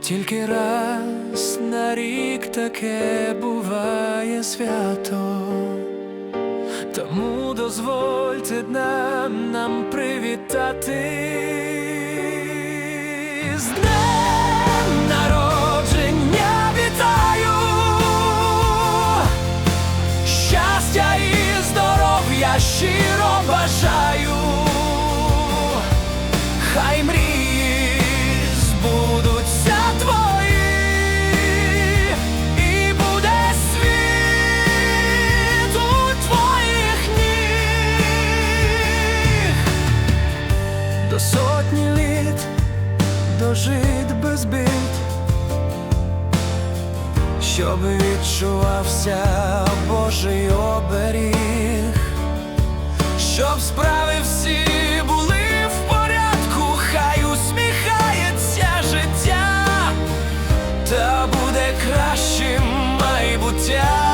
Тільки раз на рік таке буває свято, тому дозвольте днем нам привітати. З днем народження вітаю, щастя і здоров'я щиро бажаю. Хай мрії без щоб відчувався Божий оберіг щоб справи всі були в порядку, хай усміхається життя, та буде кращим майбуття.